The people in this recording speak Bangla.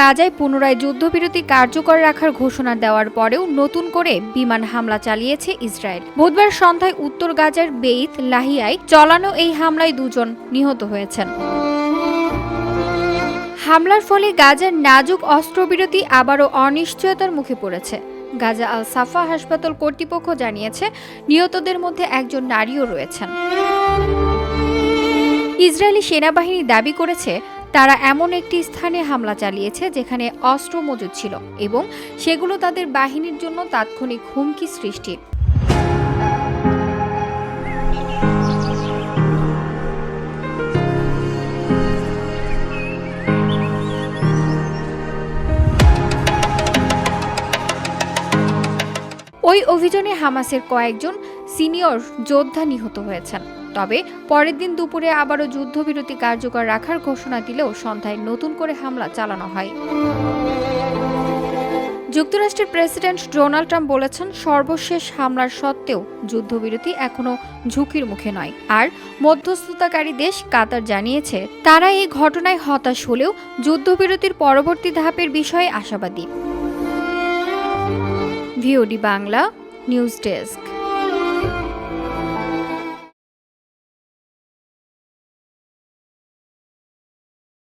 গাজায় পুনরায় যুদ্ধবিরতি কার্যকর রাখার ঘোষণা দেওয়ার পরেও নতুন করে বিমান হামলা চালিয়েছে ইসরায়েল। বুধবার সন্ধ্যায় উত্তর গাজার বেইত লাহিয়ায় চলানো এই হামলায় দুজন নিহত হয়েছেন। হামলার ফলে গাজার নাজুক অস্ত্রবিরতি আবারও অনিশ্চয়তার মুখে পড়েছে। গাজা আল সাফা হাসপাতাল কর্তৃপক্ষ জানিয়েছে, নিহতদের মধ্যে একজন নারীও রয়েছেন। ইসরায়েলি সেনাবাহিনী দাবি করেছে তারা এমন একটি স্থানে হামলা চালিয়েছে যেখানে অস্ত্র মজুদ ছিল এবং সেগুলো তাদের বাহিনীর জন্য তাৎক্ষণিক হুমকি সৃষ্টি ওই অভিযানে হামাসের কয়েকজন সিনিয়র যোদ্ধা নিহত হয়েছেন। তবে পরের দিন দুপুরে আবারও যুদ্ধবিরতি কার্যকর রাখার ঘোষণা দিলেও সন্ধ্যায় নতুন করে হামলা চালানো হয়। যুক্তরাষ্ট্রের প্রেসিডেন্ট ডোনাল্ড ট্রাম্প বলেছেন, সর্বশেষ হামলার সত্ত্বেও যুদ্ধবিরতি এখনও ঝুঁকির মুখে নয়। আর মধ্যস্থতাকারী দেশ কাতার জানিয়েছে, তারা এই ঘটনায় হতাশ হলেও যুদ্ধবিরতির পরবর্তী ধাপের বিষয়ে আশাবাদী। VOD Bangla, news desk.